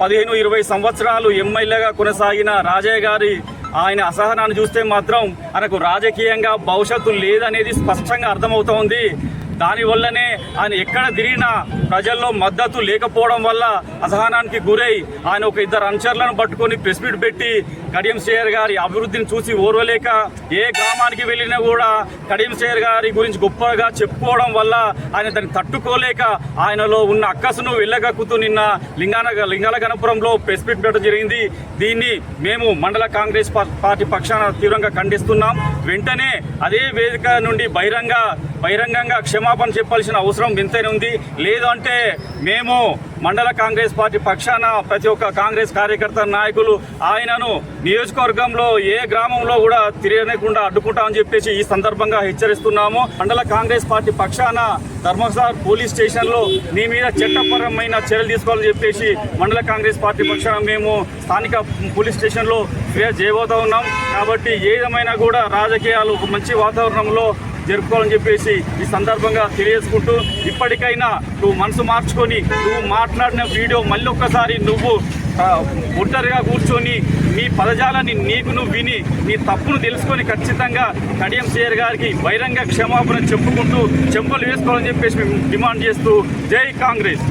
పదిహేను ఇరవై సంవత్సరాలు ఎమ్మెల్యేగా కొనసాగిన రాజయ్య గారి ఆయన అసహనాన్ని చూస్తే మాత్రం ఆయనకు రాజకీయంగా భవిష్యత్తు లేదనేది స్పష్టంగా అర్థమవుతోంది. దానివల్లనే ఆయన ఎక్కడ తిరిగినా ప్రజల్లో మద్దతు లేకపోవడం వల్ల అసహనానికి గురై ఆయన ఒక ఇద్దరు అనుచరులను పట్టుకొని ప్రెస్ మీట్ పెట్టి కడియం శ్రేయర్ గారి అభివృద్ధిని చూసి ఓర్వలేక ఏ గ్రామానికి వెళ్ళినా కూడా కడియం శ్రేయర్ గారి గురించి గొప్పగా చెప్పుకోవడం వల్ల ఆయన దాన్ని తట్టుకోలేక ఆయనలో ఉన్న అక్కసును వెళ్ళగక్కుతూ నిన్న లింగాన లింగాల గణపురంలో ప్రెస్ మీట్ పెట్టడం జరిగింది. దీన్ని మేము మండల కాంగ్రెస్ పార్టీ పక్షాన తీవ్రంగా ఖండిస్తున్నాం. వెంటనే అదే వేదిక నుండి బహిరంగ బహిరంగంగా క్షమాపణ చెప్పాల్సిన అవసరం వింతైన ఉంది. లేదు అంటే మేము మండల కాంగ్రెస్ పార్టీ పక్షాన ప్రతి ఒక్క కాంగ్రెస్ కార్యకర్త నాయకులు ఆయనను నియోజకవర్గంలో ఏ గ్రామంలో కూడా తిరగకుండా అడ్డుకుంటామని చెప్పేసి ఈ సందర్భంగా హెచ్చరిస్తున్నాము. మండల కాంగ్రెస్ పార్టీ పక్షాన ధర్మసార్ పోలీస్ స్టేషన్లో మీ మీద చట్టపరమైన చర్యలు తీసుకోవాలని చెప్పేసి మండల కాంగ్రెస్ పార్టీ పక్షాన మేము స్థానిక పోలీస్ స్టేషన్లో ఫిర్యాదు చేయబోతా ఉన్నాం. కాబట్టి ఏదేమైనా కూడా రాజకీయాలు ఒక మంచి వాతావరణంలో జరుపుకోవాలని చెప్పేసి ఈ సందర్భంగా తెలియజేసుకుంటూ ఇప్పటికైనా నువ్వు మనసు మార్చుకొని నువ్వు మాట్లాడిన వీడియో మళ్ళీ ఒక్కసారి నువ్వు ఒంటరిగా కూర్చొని నీ పదజాలాన్ని నీకు నువ్వు విని నీ తప్పును తెలుసుకొని ఖచ్చితంగా కడియం సేర్ గారికి బహిరంగ క్షమాపణ చెప్పుకుంటూ చెంపలు వేసుకోవాలని చెప్పేసి మేము డిమాండ్ చేస్తూ జై కాంగ్రెస్.